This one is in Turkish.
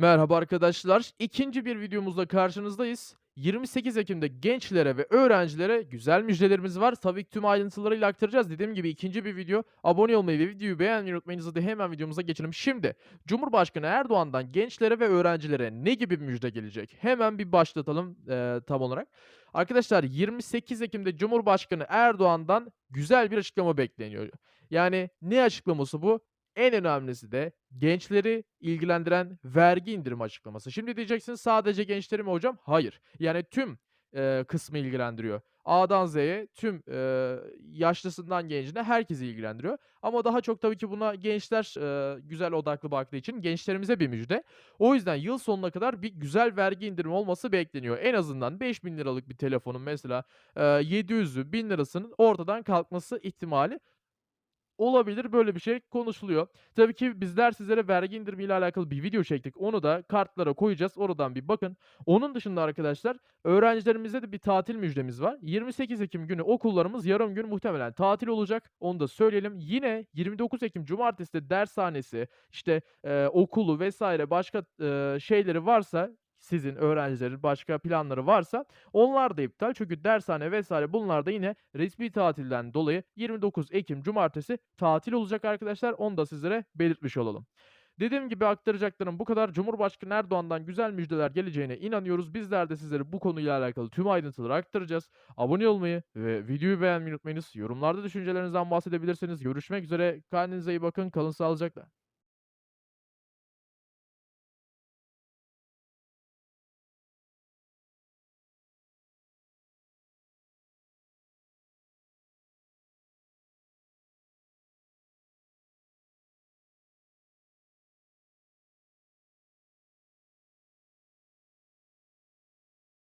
Merhaba arkadaşlar. İkinci bir videomuzda karşınızdayız. 28 Ekim'de gençlere ve öğrencilere güzel müjdelerimiz var. Tabii ki tüm ayrıntılarıyla aktaracağız. Dediğim gibi ikinci bir video. Abone olmayı ve videoyu beğenmeyi unutmayınız. Hadi hemen videomuza geçelim. Şimdi Cumhurbaşkanı Erdoğan'dan gençlere ve öğrencilere ne gibi müjde gelecek? Hemen bir başlatalım eee, tam olarak. Arkadaşlar 28 Ekim'de Cumhurbaşkanı Erdoğan'dan güzel bir açıklama bekleniyor. Yani ne açıklaması bu? En önemlisi de gençleri ilgilendiren vergi indirimi açıklaması. Şimdi diyeceksiniz sadece gençleri mi hocam? Hayır. Yani tüm eee, kısmı ilgilendiriyor. A'dan Z'ye tüm eee, yaşlısından gencine herkesi ilgilendiriyor. Ama daha çok tabii ki buna gençler eee, güzel odaklı baktığı için gençlerimize bir müjde. O yüzden yıl sonuna kadar bir güzel vergi indirimi olması bekleniyor. En azından 5000 liralık bir telefonun mesela eee 700'ü 1000 lirasının ortadan kalkması ihtimali Olabilir, böyle bir şey konuşuluyor. Tabii ki bizler sizlere vergi indirimiyle alakalı bir video çektik. Onu da kartlara koyacağız. Oradan bir bakın. Onun dışında arkadaşlar öğrencilerimize de bir tatil müjdemiz var. 28 Ekim günü okullarımız yarım gün muhtemelen tatil olacak. Onu da söyleyelim. Yine 29 Ekim cumartesi de dershanesi, işte, eee, okulu vesaire başka, eee, şeyleri varsa sizin öğrencilerin başka planları varsa onlar da iptal. Çünkü dershane vesaire bunlar da yine resmi tatilden dolayı 29 Ekim cumartesi tatil olacak arkadaşlar. Onu da sizlere belirtmiş olalım. Dediğim gibi aktaracaklarım bu kadar. Cumhurbaşkanı Erdoğan'dan güzel müjdeler geleceğine inanıyoruz. Bizler de sizlere bu konuyla alakalı tüm ayrıntıları aktaracağız. Abone olmayı ve videoyu beğenmeyi unutmayınız. Yorumlarda düşüncelerinizden bahsedebilirsiniz. Görüşmek üzere. Kendinize iyi bakın. Kalın sağlıcakla.